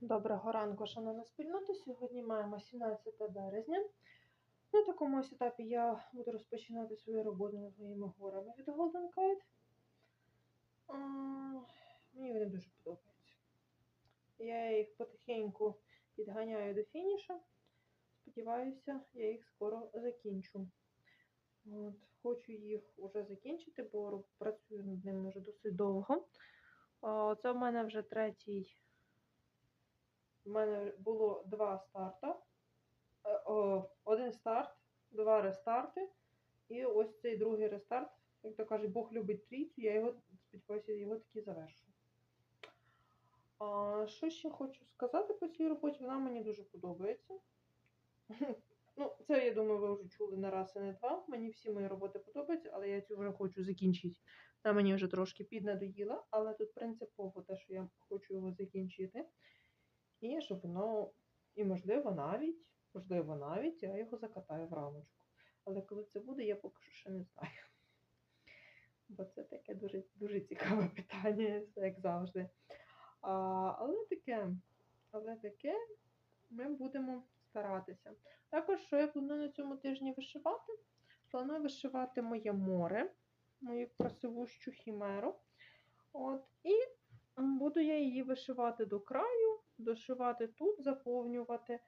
Доброго ранку, шановна спільнота. Сьогодні маємо 17 березня. На такому ось етапі я буду розпочинати свою роботу над моїми горами від Golden Kite. Мені вони дуже подобаються. Я їх потихеньку підганяю до фінішу. Сподіваюся, я їх скоро закінчу. От, хочу їх вже закінчити, бо працюю над ними вже досить довго. Це в мене вже третій. У мене було два старта. Е, Один старт, два рестарти. І ось цей другий рестарт, як то кажуть, Бог любить трійцю, я його сподіваюся, його таки завершу. А, що ще хочу сказати по цій роботі? Вона мені дуже подобається. Ну, це, я думаю, ви вже чули не раз і не два. Мені всі мої роботи подобаються, але я цю вже хочу закінчити. Вона мені вже трошки піднадоїла, але тут принципово те, що я хочу його закінчити. І щоб воно, і можливо навіть, можливо, навіть я його закатаю в рамочку. Але коли це буде, я поки що ще не знаю. Бо це таке дуже, дуже цікаве питання, як завжди. А, але таке, але таке ми будемо старатися. Також, що я планую на цьому тижні вишивати? Планую вишивати моє море, мою красивущу хімеру. От, і буду я її вишивати до краю, дошивати тут, заповнювати.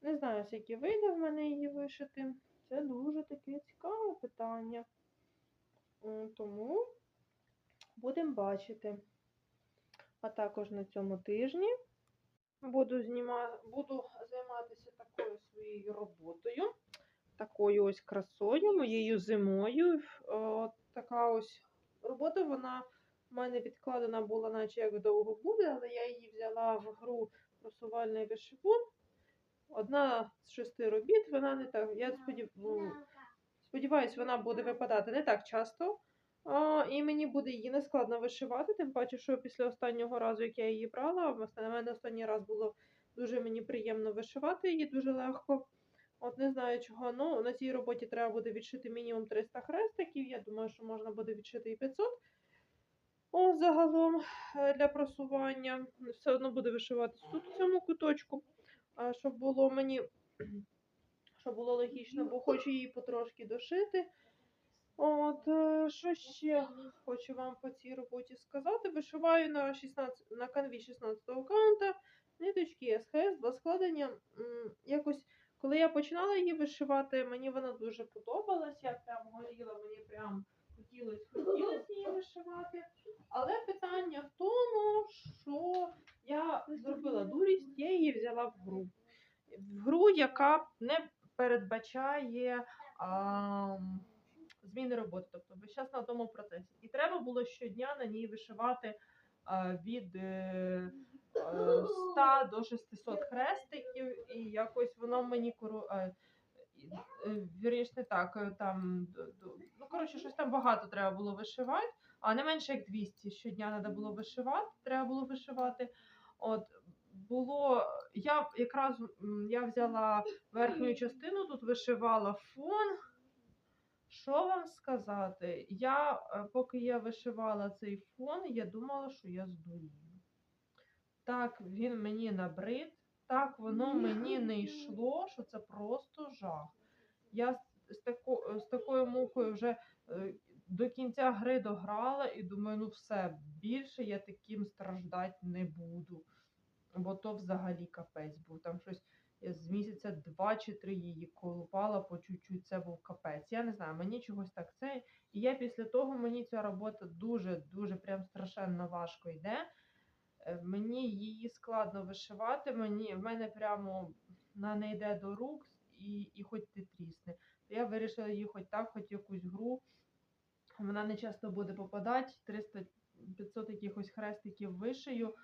Не знаю, скільки вийде в мене її вишити. Це дуже таке цікаве питання. Тому будемо бачити. А також на цьому тижні буду, зніма... буду займатися такою своєю роботою, такою ось красою, моєю зимою. О, така ось робота, вона в мене відкладена була, наче як довго буде, але я її взяла в гру просувальний вишивун. Одна з шести робіт, вона не так. Я сподів... ну, сподіваюся, вона буде випадати не так часто. А, і мені буде її не складно вишивати, тим паче, що після останнього разу, як я її брала, в на мене останній раз було дуже мені приємно вишивати її дуже легко. От не знаю чого. Ну, на цій роботі треба буде відшити мінімум 300 хрестиків. Я думаю, що можна буде відшити і 500. О, загалом е, для просування. Все одно буде вишиватись тут в цьому куточку. Щоб було мені щоб було логічно, бо хочу її потрошки дошити. От, е, що ще хочу вам по цій роботі сказати? Вишиваю на 16, на канві 16 аккаунта ниточки СХС для складення. Якось, коли я починала її вишивати, мені вона дуже подобалась. Я прям горіла, мені прям хотілося хотілося її вишивати. Але питання в тому, що я зробила дурість, я її взяла в гру. В гру, яка не передбачає. А, зміни роботи, тобто весь час на тому процесі. І треба було щодня на ній вишивати а, від е, е, 100 до 600 хрестиків, і якось воно мені кору. Е, Вірніше, не так, е, там, ну, коротше, щось там багато треба було вишивати, а не менше як 200 щодня треба було вишивати, треба було вишивати. От, було, я якраз я взяла верхню частину, тут вишивала фон, що вам сказати? Я, е, поки я вишивала цей фон, я думала, що я здурію. Так він мені набрид, так воно мені не йшло, що це просто жах. Я з, тако, з такою мукою вже е, до кінця гри дограла і думаю, ну все, більше я таким страждати не буду. Бо то взагалі капець був. Там щось я з місяця два чи три її колупала по чуть-чуть, це був капець. Я не знаю, мені чогось так це. І я після того мені ця робота дуже-дуже прям страшенно важко йде. Е, Мені її складно вишивати, мені, в мене прямо вона не йде до рук і, і хоч ти трісне. Я вирішила її хоч так, хоч якусь гру. Вона не часто буде попадати, 300-500 якихось хрестиків вишию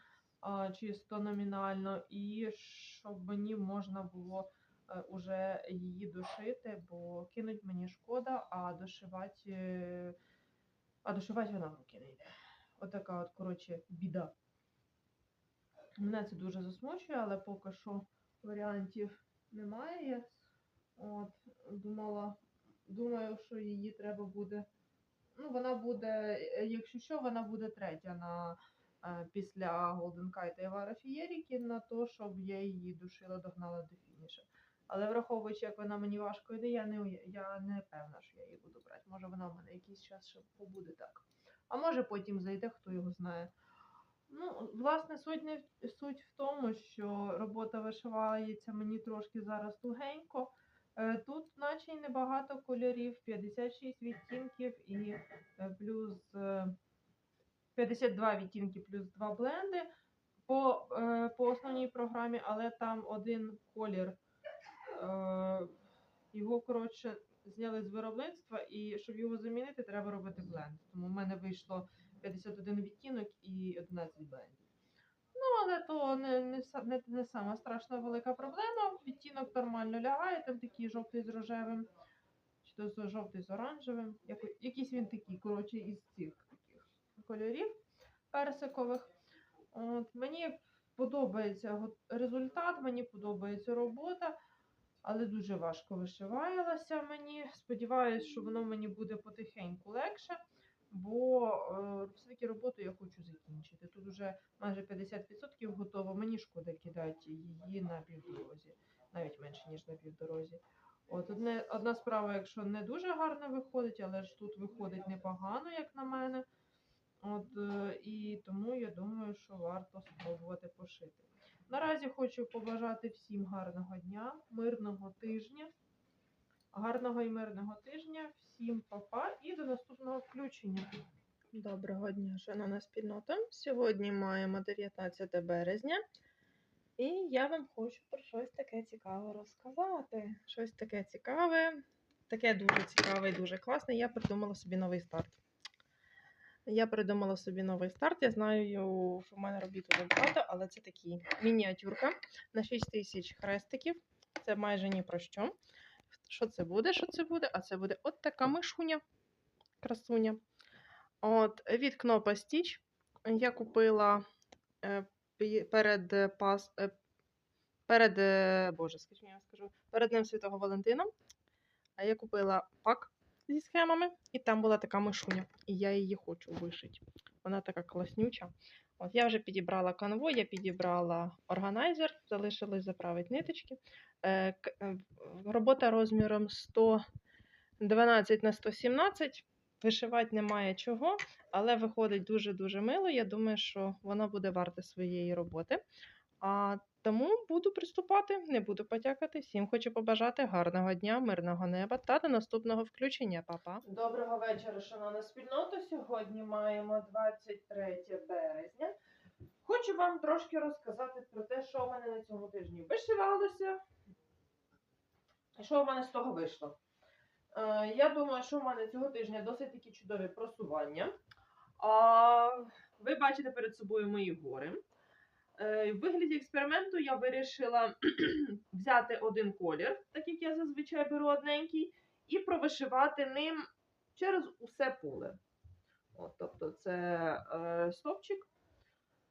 а, чисто номінально, і щоб мені можна було е, уже її дошити, бо кинуть мені шкода, а дошивати, е, а дошивати вона руки не йде. Отака от, коротше, біда. Мене це дуже засмучує, але поки що варіантів немає. От, думала, думаю, що її треба буде. Ну, вона буде, е, якщо що, вона буде третя на е, після Kite і Вара Фієріки на те, щоб я її душила, догнала до фінішу. Але враховуючи, як вона мені важко йде, я не, я не певна, що я її буду брати. Може вона в мене якийсь час ще побуде так. А може потім зайде, хто його знає. Ну, власне, суть, не, в- суть в тому, що робота вишивається мені трошки зараз тугенько. Е, Тут, наче й небагато кольорів, 56 відтінків і е, плюс е, 52 відтінки плюс 2 бленди по, е, по основній програмі, але там один колір. Е, його, коротше, зняли з виробництва, і щоб його замінити, треба робити бленд. Тому в мене вийшло 51 відтінок і 11 блендів. Ну, але то не, не, не, не сама страшна велика проблема. Відтінок нормально лягає, там такий жовтий з рожевим, чи то жовтий з оранжевим. Яко- якийсь він такий, коротше, із цих таких кольорів персикових. От, мені подобається результат, мені подобається робота, але дуже важко вишивалася мені. Сподіваюсь, що воно мені буде потихеньку легше, бо е, все-таки роботу я хочу закінчити. Тут вже майже 50% готово. Мені шкода кидати її на півдорозі, навіть менше, ніж на півдорозі. От одне, одна справа, якщо не дуже гарно виходить, але ж тут виходить непогано, як на мене. От, е, і тому я думаю, що варто спробувати пошити. Наразі хочу побажати всім гарного дня, мирного тижня, гарного і мирного тижня, всім па-па і до наступного включення. Доброго дня, шановна спільнота. Сьогодні маємо 19 березня, і я вам хочу про щось таке цікаве розказати. Щось таке цікаве, таке дуже цікаве і дуже класне. Я придумала собі новий старт. Я придумала собі новий старт. Я знаю, що в мене робіт дуже багато, але це такий мініатюрка на 6 тисяч хрестиків. Це майже ні про що. Що це буде? Що це буде? А це буде от така мишуня, красуня. От, від Кнопа Stitch я купила е, перед пас. е, Перед, е, Боже, скажіть, я скажу, перед Днем Святого Валентина. А я купила пак зі схемами, і там була така мишуня. І я її хочу вишити. Вона така класнюча. От я вже підібрала канву, я підібрала органайзер, залишилось заправити ниточки. Е, е, робота розміром 112 на 117. Вишивати немає чого, але виходить дуже-дуже мило. Я думаю, що вона буде варта своєї роботи. А тому буду приступати, не буду потякати. Всім хочу побажати гарного дня, мирного неба та до наступного включення. Па-па. Доброго вечора, шановна спільнота. Сьогодні маємо 23 березня. Хочу вам трошки розказати про те, що у мене на цьому тижні вишивалося. І що у мене з того вийшло. Е, я думаю, що в мене цього тижня досить такі чудові просування. А, ви бачите перед собою мої гори. Е, В вигляді експерименту я вирішила взяти один колір, так як я зазвичай беру одненький, і провишивати ним через усе поле. От, тобто це е, стовпчик.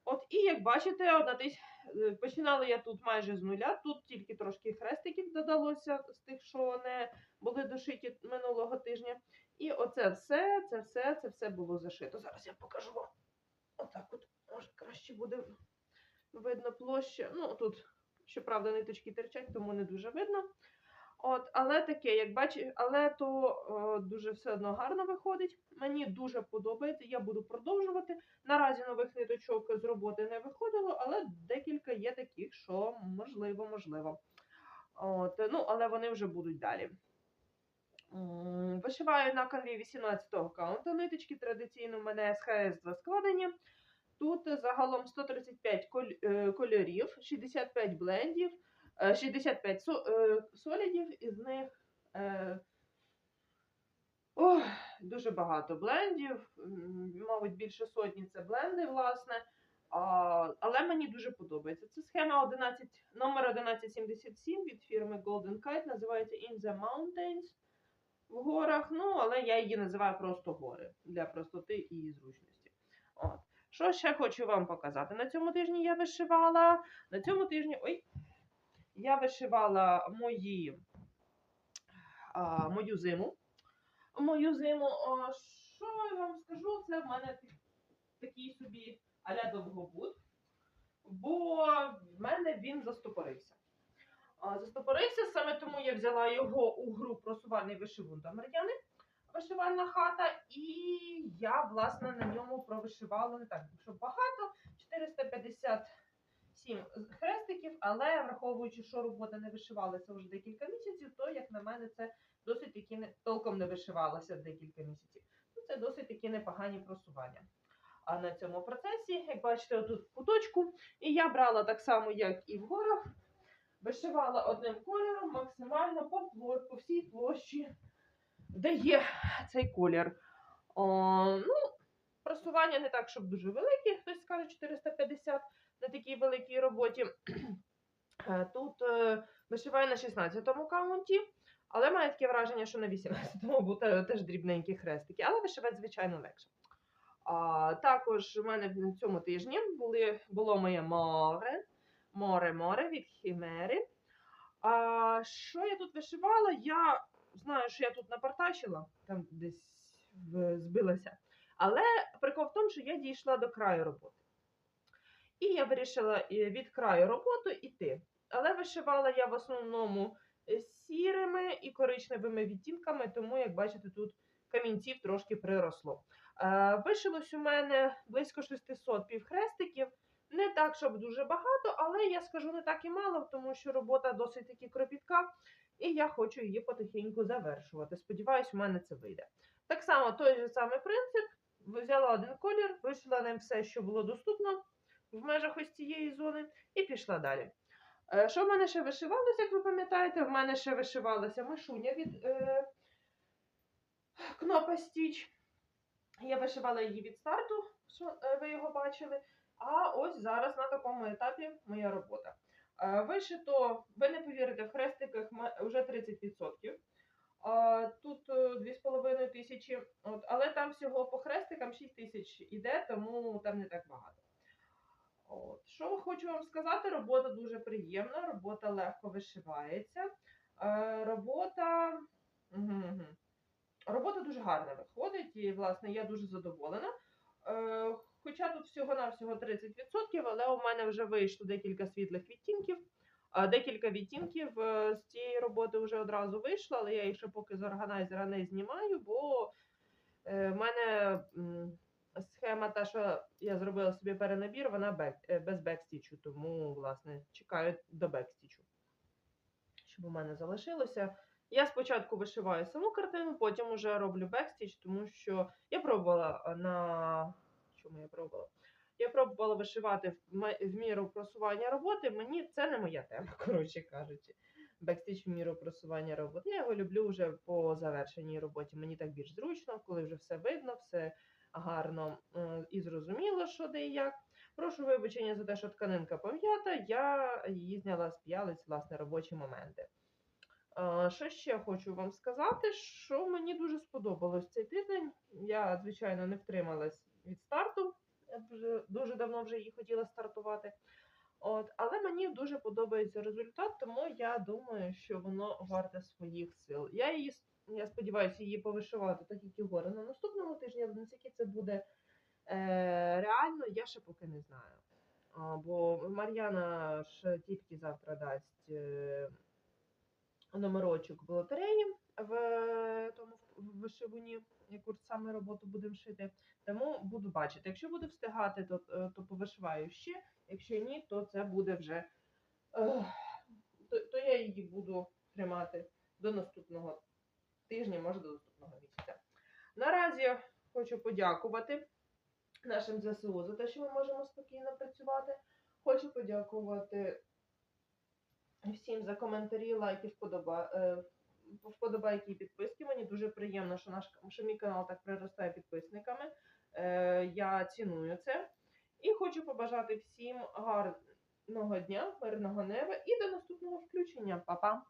От, і як бачите, одна тись... е, починала я тут майже з нуля, тут тільки трошки хрестиків додалося з тих, що не були дошиті минулого тижня. І оце все, це все, це все було зашито. Зараз я покажу вам. Отак от, може, краще буде видно площа. Ну, тут, щоправда, ниточки терчать, тому не дуже видно. От, але таке, як бачите, але то е, дуже все одно гарно виходить. Мені дуже подобається, я буду продовжувати. Наразі нових ниточок з роботи не виходило, але декілька є таких, що можливо, можливо. От, ну, але вони вже будуть далі. Вишиваю на канві 18-го каунту ниточки. Традиційно в мене СХС 2 складені. Тут загалом 135 коль- е, кольорів, 65 блендів, е, 65 е, солідів, із них е, ох, дуже багато блендів. Мабуть, більше сотні це бленди, власне. Але мені дуже подобається. Це схема 11, номер 1177 від фірми Golden Kite, називається In the Mountains в горах. Ну, але я її називаю просто гори для простоти і зручності. Що ще хочу вам показати? На цьому тижні я вишивала. На цьому тижні. Ой, я вишивала мої, а, мою зиму. Мою зиму, а, що я вам скажу, це в мене такий собі аля довгобуд, бо в мене він застопорився. А, Застопорився, саме тому я взяла його у гру просувальний вишивун до Мар'яни, вишивальна хата, і я, власне, на ньому провишивала не так, щоб багато, 457 хрестиків, але враховуючи, що робота не вишивалася вже декілька місяців, то, як на мене, це досить таки не толком не вишивалося декілька місяців. Ну, це досить таки непогані просування. А на цьому процесі, як бачите, отут куточку, і я брала так само, як і в горах, вишивала одним кольором максимально по, по всій площі, де є цей колір. О, ну, просування не так, щоб дуже велике, хтось скаже 450 на такій великій роботі. Е, Тут е, вишиваю на 16-му каунті, але має таке враження, що на 18-му бо теж дрібненькі хрестики, але вишивати, звичайно, легше. А, також у мене на цьому тижні були, було моє море, море, море від хімери. А, що я тут вишивала? Я знаю, що я тут напартачила, там десь збилася. Але прикол в тому, що я дійшла до краю роботи. І я вирішила е, від краю роботи йти. Але вишивала я в основному е, сірими і коричневими відтінками, тому, як бачите, тут камінців трошки приросло. Е, Вишилось у мене близько 600 півхрестиків. Не так, щоб дуже багато, але я скажу не так і мало, тому що робота досить таки кропітка, і я хочу її потихеньку завершувати. Сподіваюсь, у мене це вийде. Так само той же самий принцип. Взяла один колір, вишила ним все, що було доступно в межах ось цієї зони, і пішла далі. Е, Що в мене ще вишивалося, як ви пам'ятаєте? В мене ще вишивалася мишуня від е, Кнопа Стіч. Я вишивала її від старту, що е, ви його бачили. А ось зараз на такому етапі моя робота. Е, Вишито, ви не повірите, в хрестиках вже 30%. Тут е, 2,5 тисячі, але там всього по хрестикам 6 тисяч іде, тому там не так багато. От. Що хочу вам сказати, робота дуже приємна, робота легко вишивається. Е, робота. Мгм. Робота дуже гарна виходить, і, власне, я дуже задоволена. Хоча тут всього-навсього 30%, але у мене вже вийшло декілька світлих відтінків. Декілька відтінків е, з цієї роботи вже одразу вийшло, але я їх ще поки з органайзера не знімаю, бо е, в мене схема, та, що я зробила собі перенабір, вона е, без бекстічу, тому, власне, чекаю до бекстічу, щоб у мене залишилося. Я спочатку вишиваю саму картину, потім уже роблю бекстіч, тому що я пробувала на. Чому я пробувала? Я пробувала вишивати в міру просування роботи. Мені це не моя тема, коротше кажучи. Бекстіч в міру просування роботи. Я його люблю вже по завершеній роботі. Мені так більш зручно, коли вже все видно, все гарно і зрозуміло, що де і як. Прошу вибачення за те, що тканинка пом'ята. Я її зняла з п'ялиць, власне, робочі моменти. Що ще хочу вам сказати, що мені дуже сподобалось цей тиждень. Я, звичайно, не втрималась від старту. Дуже давно вже її хотіла стартувати. От, але мені дуже подобається результат, тому я думаю, що воно варте своїх сил. Я її я сподіваюся її повишивати, так як і гори на наступному тижні, але наскільки це буде е, реально, я ще поки не знаю. А, бо Мар'яна ж тільки завтра дасть е, номерочок в лотереї в е, тому в вишивуні, яку саме роботу будемо шити. Тому буду бачити. Якщо буду встигати, то, е, то повишиваю ще. Якщо ні, то це буде вже. е, То, то я її буду тримати до наступного тижня, може до наступного місяця. Наразі хочу подякувати нашим ЗСУ за те, що ми можемо спокійно працювати. Хочу подякувати всім за коментарі, лайки, вподоба... вподобайки і підписки. Мені дуже приємно, що наш що мій канал так приростає підписниками. Е, я ціную це. І хочу побажати всім гарного дня, мирного неба і до наступного включення. Па-па!